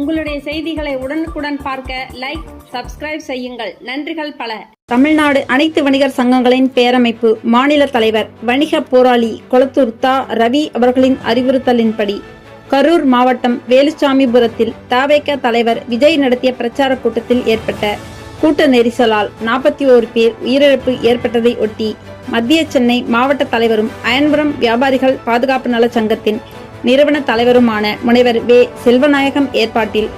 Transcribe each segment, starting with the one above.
உங்களுடைய செய்திகளை உடனுக்குடன் பார்க்க லைக் சப்ஸ்கிரைப் செய்யுங்கள். நன்றிகள் பல. தமிழ்நாடு அனைத்து வணிகர் சங்கங்களின் பேரமைப்பு மாநில தலைவர் வணிக போராளி கொளத்தூர் தா. ரவி அவர்களின் அறிவுறுத்தலின்படி கரூர் மாவட்டம் வேலுச்சாமிபுரத்தில் தாவேக தலைவர் விஜய் நடத்திய பிரச்சார கூட்டத்தில் ஏற்பட்ட கூட்ட நெரிசலால் நாற்பத்தி ஓரு பேர் உயிரிழப்பு ஏற்பட்டதை ஒட்டி மத்திய சென்னை மாவட்ட தலைவரும் அயன்புரம் வியாபாரிகள் பாதுகாப்பு நல சங்கத்தின் நிறுவன தலைவருமான முனைவர் வே. செல்வநாயகம் ஏற்பாட்டில்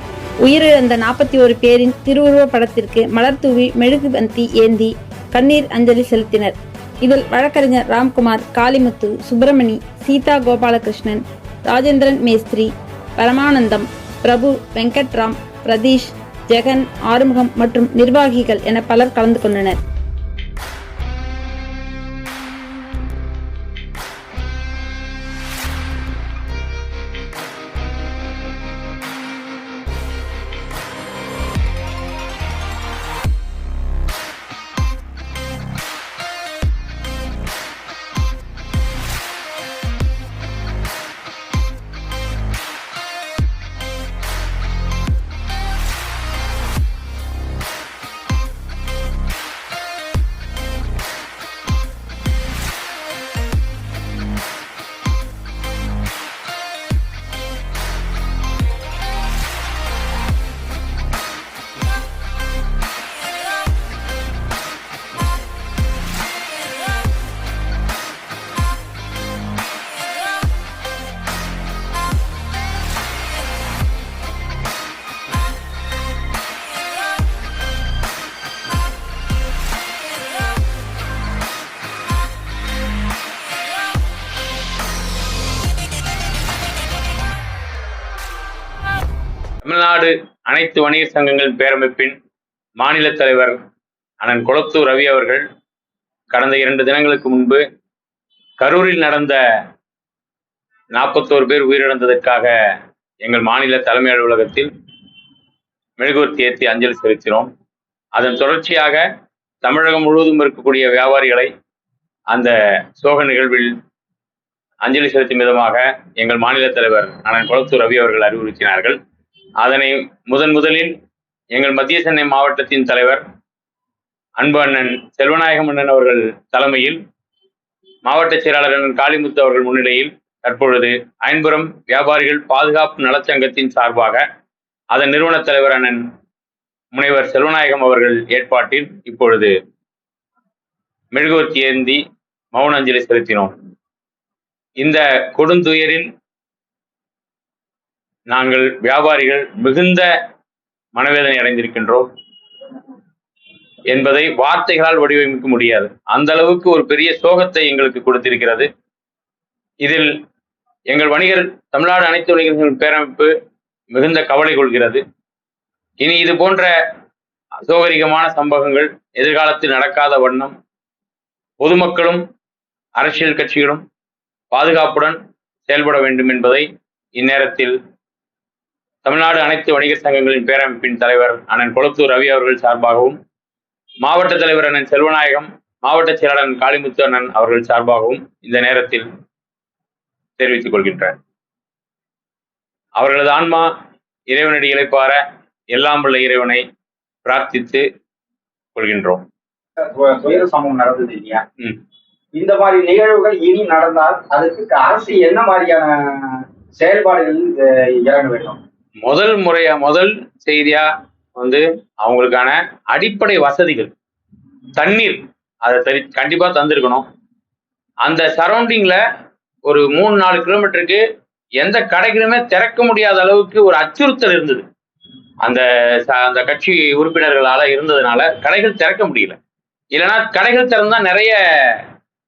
உயிரிழந்த நாற்பத்தி ஒரு பேரின் திருவுருவப் படத்திற்கு மலர் தூவி மெழுகுபந்தி ஏந்தி கண்ணீர் அஞ்சலி செலுத்தினர். இதில் வழக்கறிஞர் ராம்குமார் காளிமுத்து சுப்பிரமணி சீதா கோபாலகிருஷ்ணன் ராஜேந்திரன் மேஸ்திரி பரமானந்தம் பிரபு வெங்கட்ராம் பிரதீஷ் ஜெகன் ஆறுமுகம் மற்றும் நிர்வாகிகள் என பலர் கலந்து கொண்டனர். தமிழ்நாடு அனைத்து வணிக சங்கங்கள் பேரமைப்பின் மாநில தலைவர் அண்ணன் குளத்தூர் ரவி அவர்கள் கடந்த இரண்டு தினங்களுக்கு முன்பு கரூரில் நடந்த நாற்பத்தோரு பேர் உயிரிழந்ததற்காக எங்கள் மாநில தலைமை அலுவலகத்தில் மெழுகுவர்த்தி ஏற்றி அஞ்சலி செலுத்தினோம். அதன் தொடர்ச்சியாக தமிழகம் முழுவதும் இருக்கக்கூடிய வியாபாரிகளை அந்த சோக நிகழ்வில் அஞ்சலி செலுத்தும் விதமாக எங்கள் மாநில தலைவர் அண்ணன் குளத்தூர் ரவி அவர்கள் அறிவுறுத்தினார்கள். அதனை முதன் முதலில் எங்கள் மத்திய சென்னை மாவட்டத்தின் தலைவர் அன்பு அண்ணன் செல்வநாயகம் அண்ணன் அவர்கள் தலைமையில் மாவட்ட செயலாளர் அண்ணன் காளிமுத்து அவர்கள் முன்னிலையில் தற்பொழுது ஐன்புறம் வியாபாரிகள் பாதுகாப்பு நலச்சங்கத்தின் சார்பாக அதன் நிறுவன தலைவர் அண்ணன் முனைவர் செல்வநாயகம் அவர்கள் ஏற்பாட்டில் இப்பொழுது மெழுகுவர்த்தி ஏந்தி மௌன அஞ்சலி செலுத்தினோம். இந்த கொடுந்துயரில் நாங்கள் வியாபாரிகள் மிகுந்த மனவேதனை அடைந்திருக்கின்றோம் என்பதை வார்த்தைகளால் வடிவமைக்க முடியாது. அந்த அளவுக்கு ஒரு பெரிய சோகத்தை எங்களுக்கு கொடுத்திருக்கிறது. இதில் எங்கள் வணிகர் தமிழ்நாடு அனைத்து வணிகர்கள் பேரமைப்பு மிகுந்த கவலை கொள்கிறது. இனி இது போன்ற அசோகரிகமான சம்பவங்கள் எதிர்காலத்தில் நடக்காத வண்ணம் பொதுமக்களும் அரசியல் கட்சிகளும் பாதுகாப்புடன் செயல்பட வேண்டும் என்பதை இந்நேரத்தில் தமிழ்நாடு அனைத்து வணிகர் சங்கங்களின் பேரமைப்பின் தலைவர் அண்ணன் கொளத்தூர் ரவி அவர்கள் சார்பாகவும் மாவட்ட தலைவர் அண்ணன் செல்வநாயகம் மாவட்ட செயலாளர் காளிமுத்து அண்ணன் அவர்கள் சார்பாகவும் இந்த நேரத்தில் தெரிவித்துக் கொள்கின்றனர் அவர்களது ஆன்மா இறைவனடி இழைப்பார எல்லாம் உள்ள இறைவனை பிரார்த்தித்து கொள்கின்றோம். துயர நடந்தது இல்லையா. இந்த மாதிரி நிகழ்வுகள் இனி நடந்தால் அதுக்கு அரசு என்ன மாதிரியான செயல்பாடுகளில் இறங்க வேண்டும்? முதல் முறையா முதல் செய்தியா வந்து அவங்களுக்கான அடிப்படை வசதிகள். தண்ணீர் அதை தரி கண்டிப்பா தந்திருக்கணும். அந்த சரௌண்டிங்ல ஒரு மூணு நாலு கிலோமீட்டருக்கு எந்த கடைகளுமே திறக்க முடியாத அளவுக்கு ஒரு அச்சுறுத்தல் இருந்தது. அந்த அந்த கட்சி உறுப்பினர்களால இருந்ததுனால கடைகள் திறக்க முடியல. இல்லைன்னா கடைகள் திறந்தா நிறைய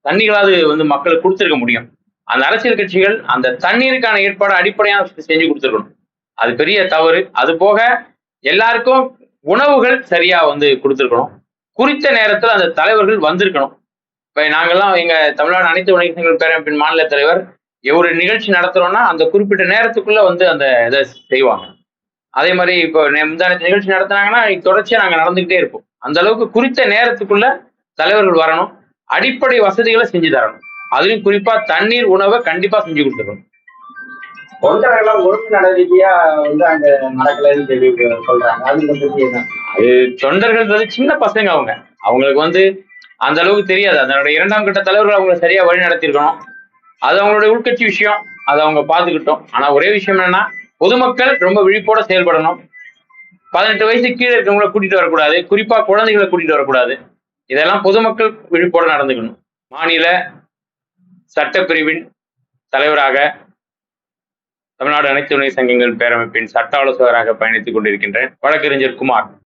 தண்ணிகளாவது வந்து மக்களுக்கு கொடுத்துருக்க முடியும். அந்த அரசியல் கட்சிகள் அந்த தண்ணீருக்கான ஏற்பாடு அடிப்படையாக செஞ்சு கொடுத்துருக்கணும். அது பெரிய தவறு. அது போக எல்லாருக்கும் உணவுகள் சரியா வந்து கொடுத்துருக்கணும். குறித்த நேரத்தில் அந்த தலைவர்கள் வந்திருக்கணும். இப்போ நாங்கெல்லாம் எங்க தமிழ்நாடு அனைத்து உணவகங்கள் சங்கங்கள் பேரமைப்பின் மாநில தலைவர் ஒரு நிகழ்ச்சி நடத்துறோம்னா அந்த குறிப்பிட்ட நேரத்துக்குள்ள வந்து அந்த இதை செய்வாங்க. அதே மாதிரி இப்போ நே- முந்தானத்து நிகழ்ச்சி நடத்துனாங்கன்னா தொடர்ச்சியாக நாங்க நடந்துகிட்டே இருப்போம். அந்த அளவுக்கு குறித்த நேரத்துக்குள்ள தலைவர்கள் வரணும். அடிப்படை வசதிகளை செஞ்சு தரணும். அதுலயும் குறிப்பா தண்ணீர் உணவை கண்டிப்பா செஞ்சு கொடுத்துருக்கணும் தொண்டர்கள்லாம் ஒழுங்கு நடவடிக்கையா வந்து அங்க நடக்கலைன்னு சொல்லி சொல்றாங்க. அது பத்தி அது சின்ன பசங்க அவங்க. அவங்களுக்கு வந்து அந்த அளவுக்கு தெரியாது. அதனோட இரண்டாம் கட்ட தலைவர்கள் அவங்க சரியா வழி நடத்திருக்கணும் அது அவங்களுடைய உள்கட்சி விஷயம். அதை அவங்க பார்த்துக்கிட்டோம். ஆனா ஒரே விஷயம் என்னன்னா பொதுமக்கள் ரொம்ப விழிப்போட செயல்படணும். பதினெட்டு வயசு கீழே இருக்கவங்கள கூட்டிட்டு வரக்கூடாது. குறிப்பா குழந்தைகளை கூட்டிட்டு வரக்கூடாது. இதெல்லாம் பொதுமக்கள் விழிப்போட நடந்துக்கணும். மாநில சட்டப்பிரிவின் தலைவராக தமிழ்நாடு அனைத்து துணை சங்கங்கள் பேரமைப்பின் சட்ட ஆலோசகராக பயணித்துக் கொண்டிருக்கின்றேன். வழக்கறிஞர் குமார்.